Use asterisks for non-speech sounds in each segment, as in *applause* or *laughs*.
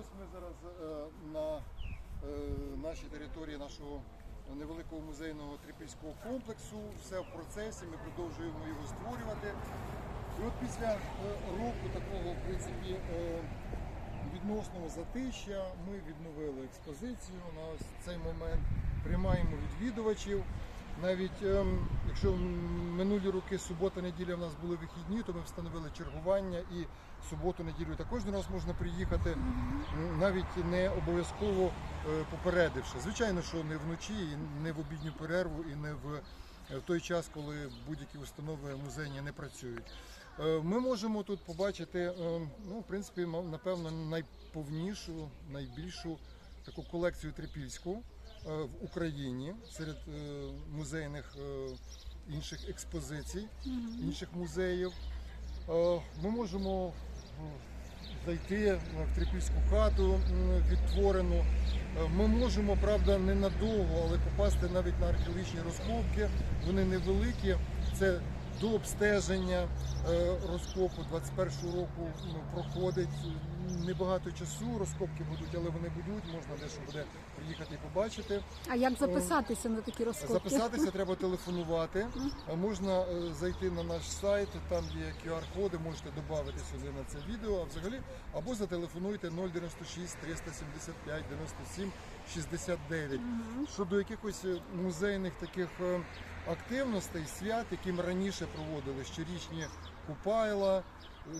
Ось ми зараз е, на е, нашій території нашого невеликого музейного трипільського комплексу. Все в процесі, ми продовжуємо його створювати. І от після е, року такого, в принципі, відносного затища ми відновили експозицію на цей момент. Приймаємо відвідувачів. Навіть ем, якщо минулі роки субота-неділя в нас були вихідні, то ми встановили чергування і суботу-неділю також до нас можна приїхати, навіть не обов'язково е, попередивши. Звичайно, що не вночі, і не в обідню перерву, і не в, е, в той час, коли будь-які установи музейні не працюють. Е, Ми можемо тут побачити, е, ну, в принципі, напевно, найповнішу, найбільшу таку колекцію трипільську в Україні серед е, музейних е, інших експозицій, інших музеїв. Е, Ми можемо е, зайти в трипільську хату відтворену. Е, Ми можемо, правда, ненадовго, але попасти навіть на археологічні розкопки. Вони невеликі. Це до обстеження е, розкопу 21-го року ну, проходить небагато часу. Розкопки будуть, але вони будуть. Можна дещо буде приїхати і побачити. А як записатися на такі розкопки? Записатися треба телефонувати. Можна е, зайти на наш сайт, там є QR-коди, можете додати сюди на це відео, а взагалі, або зателефонуйте 096 375 97 69. Щодо якихось е, музейних таких е, активностей, свят, які ми раніше проводили, щорічні купайла, е,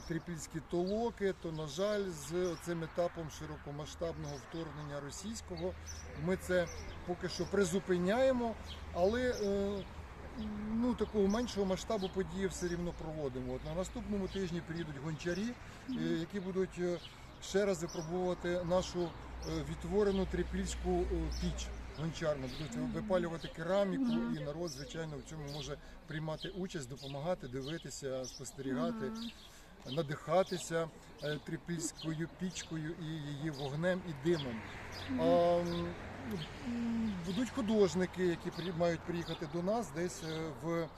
трипільські толоки, то, на жаль, з цим етапом широкомасштабного вторгнення російського ми це поки що призупиняємо, але е, ну, такого меншого масштабу події все рівно проводимо. От на наступному тижні приїдуть гончарі, е, які будуть ще раз випробувати нашу відтворену трипільську піч. Гончарну будуть випалювати кераміку, і народ, звичайно, в цьому може приймати участь, допомагати, дивитися, спостерігати, надихатися е, трипільською пічкою і її вогнем і димом. А, будуть художники, які мають приїхати до нас десь е, в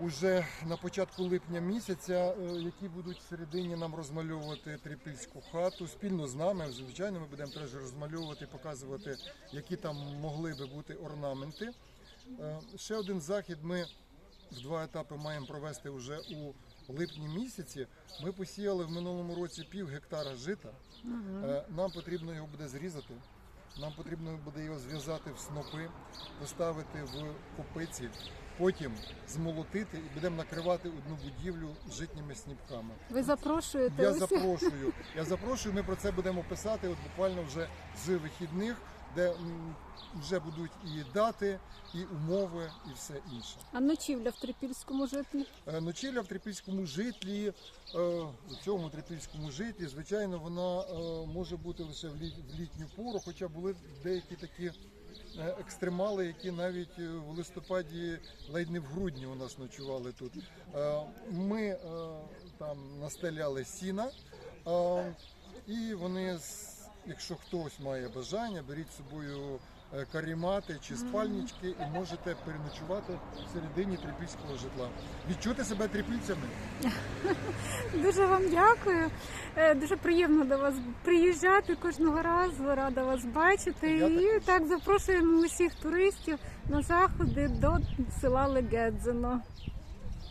уже на початку липня місяця, е, які будуть всередині нам розмальовувати трипільську хату спільно з нами. Звичайно, ми будемо теж розмальовувати, показувати, які там могли би бути орнаменти. Е, Ще один захід ми в два етапи маємо провести вже у липні місяці. Ми посіяли в минулому році пів гектара жита. Е, Нам потрібно його буде зрізати. Нам потрібно буде його зв'язати в снопи, поставити в копиці, потім змолотити і будемо накривати одну будівлю житніми сніпками. Ви запрошуєте Я усіх? запрошую. Я запрошую. Ми про це будемо писати. От буквально вже з вихідних, де вже будуть і дати, і умови, і все інше. А ночівля в Трипільському житлі? Е, Ночівля в трипільському житлі, е, у цьому трипільському житлі, звичайно, вона е, може бути лише в літню пору, хоча були деякі такі екстремали, які навіть е, в листопаді, ледь не в грудні у нас ночували тут. Е, Ми е, там настеляли сіна, е, і вони, з- якщо хтось має бажання, беріть з собою. е, Карімати чи спальнички, і можете переночувати всередині трипільського житла. Відчути себе трипільцями. *laughs* Дуже вам дякую. Е, Дуже приємно до вас приїжджати кожного разу. Рада вас бачити. Я І також. так запрошуємо усіх туристів на заходи до села Легедзино.